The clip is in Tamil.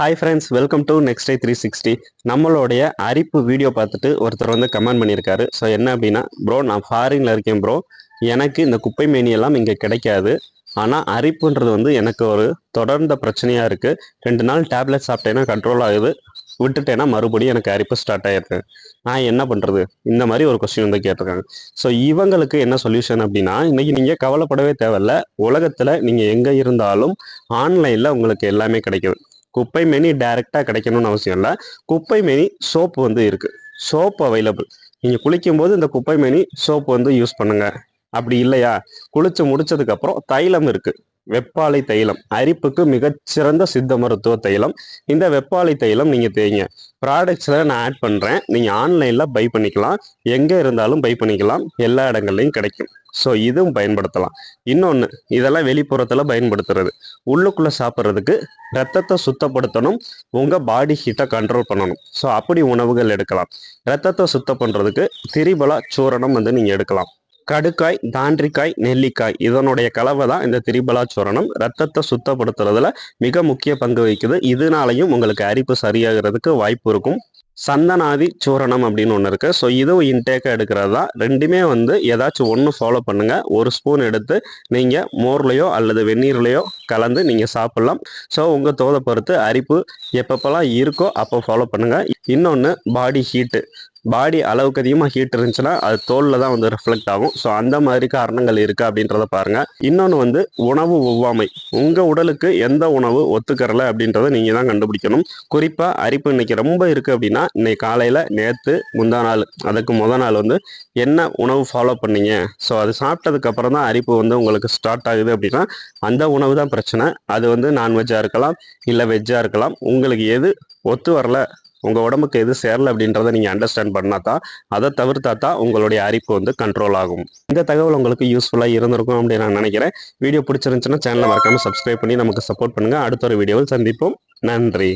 Hi friends welcome to next day three sixty நம்மளுடைய அரிப்பு வீடியோ பார்த்துட்டு ஒருத்தர் வந்து கமெண்ட் பண்ணியிருக்காரு. ஸோ என்ன அப்படின்னா ப்ரோ நான் ஃபாரினில் இருக்கேன் ப்ரோ எனக்கு இந்த குப்பை மேனியெல்லாம் இங்கே கிடைக்காது. ஆனால் அரிப்புன்றது வந்து எனக்கு ஒரு தொடர்ந்த பிரச்சனையாக இருக்குது ரெண்டு நாள் டேப்லெட் சாப்பிட்டேன்னா கண்ட்ரோல் ஆகுது. விட்டுட்டேன்னா மறுபடியும் எனக்கு அரிப்பு ஸ்டார்ட் ஆயிருக்கு. நான் என்ன பண்ணுறது இந்த மாதிரி ஒரு கொஸ்டின் வந்து கேட்டிருக்காங்க. ஸோ இவங்களுக்கு என்ன சொல்யூஷன் அப்படின்னா இன்னைக்கு நீங்கள் கவலைப்படவே தேவையில்ல. உலகத்தில் நீங்கள் எங்கே இருந்தாலும் ஆன்லைனில் உங்களுக்கு எல்லாமே கிடைக்குது குப்பை மெனி டைரெக்டாக கிடைக்கணும்னு அவசியம் இல்லை. குப்பை மெனி சோப்பு வந்து இருக்குது சோப் அவைலபிள் நீங்கள் குளிக்கும்போது இந்த குப்பை மெனி சோப் வந்து யூஸ் பண்ணுங்கள் அப்படி இல்லையா? குளிச்சு முடிச்சதுக்கப்புறம் தைலம் இருக்குது வெப்பாலை தைலம். அரிப்புக்கு மிகச்சிறந்த சித்த மருத்துவ தைலம். இந்த வெப்பாலை தைலம் நீங்கள் தேய்ங்க. ப்ராடக்ட்ஸில் நான் ஆட் பண்ணுறேன் நீங்கள் ஆன்லைனில் பை பண்ணிக்கலாம். எங்கே இருந்தாலும் பை பண்ணிக்கலாம். எல்லா இடங்கள்லையும் கிடைக்கும். ஸோ இதுவும் பயன்படுத்தலாம். இன்னொன்று இதெல்லாம் வெளிப்புறத்தில் பயன்படுத்துறது. உள்ளுக்குள்ளே சாப்பிட்றதுக்கு ரத்தத்தை சுத்தப்படுத்தணும். உங்கள் பாடி ஹீட்டை கண்ட்ரோல் பண்ணணும். ஸோ அப்படி உணவுகள் எடுக்கலாம். ரத்தத்தை சுத்தம் பண்ணுறதுக்கு திரிபலா சூரணம் வந்து நீங்கள் எடுக்கலாம். கடுக்காய் தாண்டிக்காய் நெல்லிக்காய் இதனுடைய கலவை தான் இந்த திரிபலா சூரணம் ரத்தத்தை சுத்தப்படுத்துறதுல மிக முக்கிய பங்கு வகிக்குது. இதனாலையும் உங்களுக்கு அரிப்பு சரியாகிறதுக்கு வாய்ப்பு இருக்கும். சந்தனாதி சூரணம் அப்படின்னு ஒன்று இருக்குது ஸோ இதுவும் இன்டேக்காக எடுக்கிறது தான். ரெண்டுமே வந்து ஏதாச்சும் ஒன்று ஃபாலோ பண்ணுங்கள் ஒரு ஸ்பூன் எடுத்து நீங்கள் மோர்லேயோ அல்லது வெந்நீர்லேயோ கலந்து நீங்கள் சாப்பிட்லாம். ஸோ உங்கள் தோதை பொறுத்து அரிப்பு எப்பப்பெல்லாம் இருக்கோ அப்போ ஃபாலோ பண்ணுங்கள் இன்னொன்று பாடி ஹீட்டு பாடி அளவுக்கு அதிகமாக ஹீட் இருந்துச்சுன்னா அது தோலில் தான் வந்து ரிஃப்ளெக்ட் ஆகும். ஸோ அந்த மாதிரி காரணங்கள் இருக்குது அப்படின்றத பாருங்கள் இன்னொன்று வந்து உணவு ஒவ்வாமை. உங்கள் உடலுக்கு எந்த உணவு ஒத்துக்கறல அப்படின்றத நீங்கள் தான் கண்டுபிடிக்கணும். குறிப்பாக அரிப்பு இன்னைக்கு ரொம்ப இருக்குது அப்படின்னா இன்னைக்கு காலையில் நேற்று முந்தா நாள் அதுக்கு முத நாள் வந்து என்ன உணவு ஃபாலோ பண்ணீங்க? ஸோ அது சாப்பிட்டதுக்கப்புறம் தான் அரிப்பு வந்து உங்களுக்கு ஸ்டார்ட் ஆகுது அப்படின்னா அந்த உணவு தான் பிரச்சனை. அது வந்து நான்வெஜ்ஜாக இருக்கலாம் இல்லை வெஜ்ஜாக இருக்கலாம். உங்களுக்கு எது ஒத்து வரல உங்கள் உடம்புக்கு எது சேரல அப்படின்றத நீங்கள் அண்டர்ஸ்டாண்ட் பண்ணால் தான் அதை தவிர்த்தா தான் உங்களுடைய அரிப்பு வந்து கண்ட்ரோல் ஆகும். இந்த தகவல் உங்களுக்கு யூஸ்ஃபுல்லாக இருந்திருக்கும் அப்படின்னு நான் நினைக்கிறேன். வீடியோ பிடிச்சிருந்துச்சுன்னா சேனலை மறக்காமல் சப்ஸ்கிரைப் பண்ணி நமக்கு சப்போர்ட் பண்ணுங்கள் அடுத்த ஒரு வீடியோவில் சந்திப்போம். நன்றி.